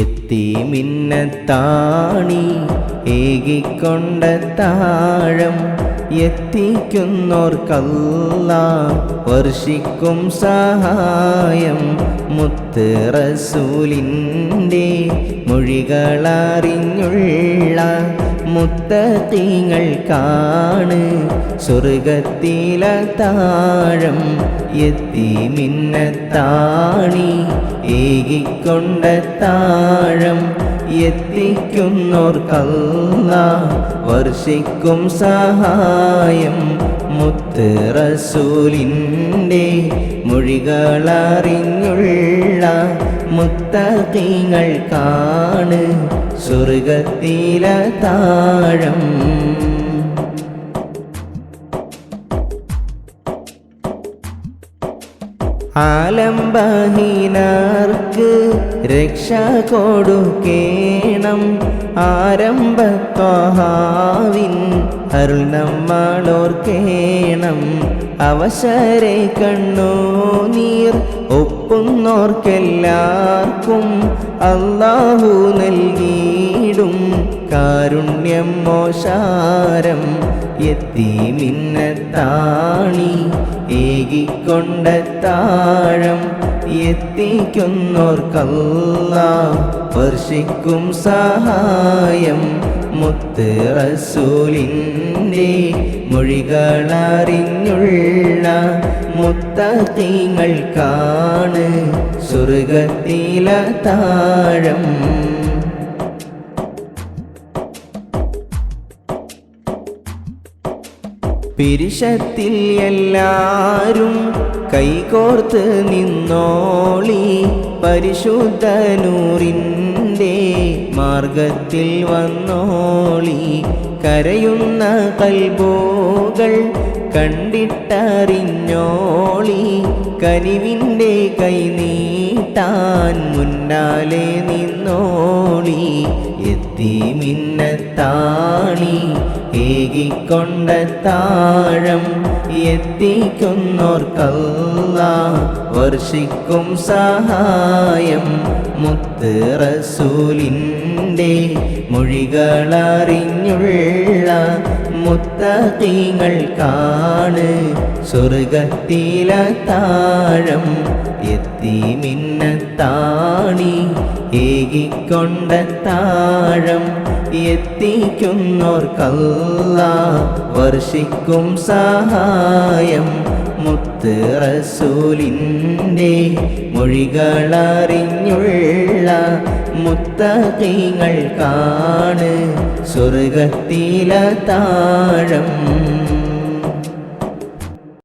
എത്തി മിന്നത്താണി ഏകിക്കൊണ്ട താഴം എത്തിക്കുന്നോർക്കല്ല വർഷിക്കും സഹായം. മുത്ത് റസൂലിന്റെ മൊഴികളറിഞ്ഞുള്ള മുത്തീങ്ങൾക്കാണ് സ്വർഗത്തില താഴം എത്തി മിന്നത്താണി ഏകിക്കൊണ്ട താഴം എത്തിക്കുന്നോർക്കല്ല വർഷിക്കും സഹായം മുത്ത് റസൂലിന്റെ മൊഴികളറിഞ്ഞുള്ള മുത്തീങ്ങൾക്കാണ് സ്വർഗത്തില താഴം. ആലംബഹീനർക്ക് രക്ഷ കൊടുക്കേണം. ആരംഭത്വഹാവിൻ അരുൾ നമ്മളോർക്കേണം അവശരെ കണ്ണു നീർ ഒപ്പുന്നോർക്കെല്ലാവർക്കും അള്ളാഹു നൽകിയിടും. കാരുണ്യം മോശാരം എത്തി മിന്നത്താണി ഏകിക്കൊണ്ട താഴം എത്തിക്കുന്നോർക്കല്ല. വർഷിക്കും സഹായം മുത്ത് റസൂലിന്റെ മൊഴികളറിഞ്ഞുള്ള മുത്തീങ്ങൾക്കാണ് സ്വർഗത്തില താഴം. പിരിശത്തിൽ എല്ലാരും കൈകോർത്ത് നിന്നോളി പരിശുദ്ധനൂറിന്റെ മാർഗത്തിൽ വന്നോളി. കരയുന്ന കൽബോകൾ കണ്ടിട്ടറിഞ്ഞോളി. കനിവിന്റെ കൈ നീട്ടാൻ മുന്നാലെ നിന്നോളി. എത്തി മിന്നത്താണി. ഏകിക്കൊണ്ട താഴം എത്തിക്കുന്നോർക്കല്ല. വർഷിക്കും സഹായം മുത്ത് റസൂലിന്റെ മൊഴികളറിഞ്ഞുള്ള മുത്തീങ്ങൾക്കാണ് സ്വർഗത്തില താഴം എത്തി മിന്നത്താണി. ഏകിക്കൊണ്ട താഴം എത്തിക്കുന്നോർക്കല്ല. വർഷിക്കും സഹായം മുത്ത് റസൂലിന്റെ മൊഴികളറിഞ്ഞുള്ള മുത്തീങ്ങൾക്കാണ് സ്വർഗത്തില താഴം.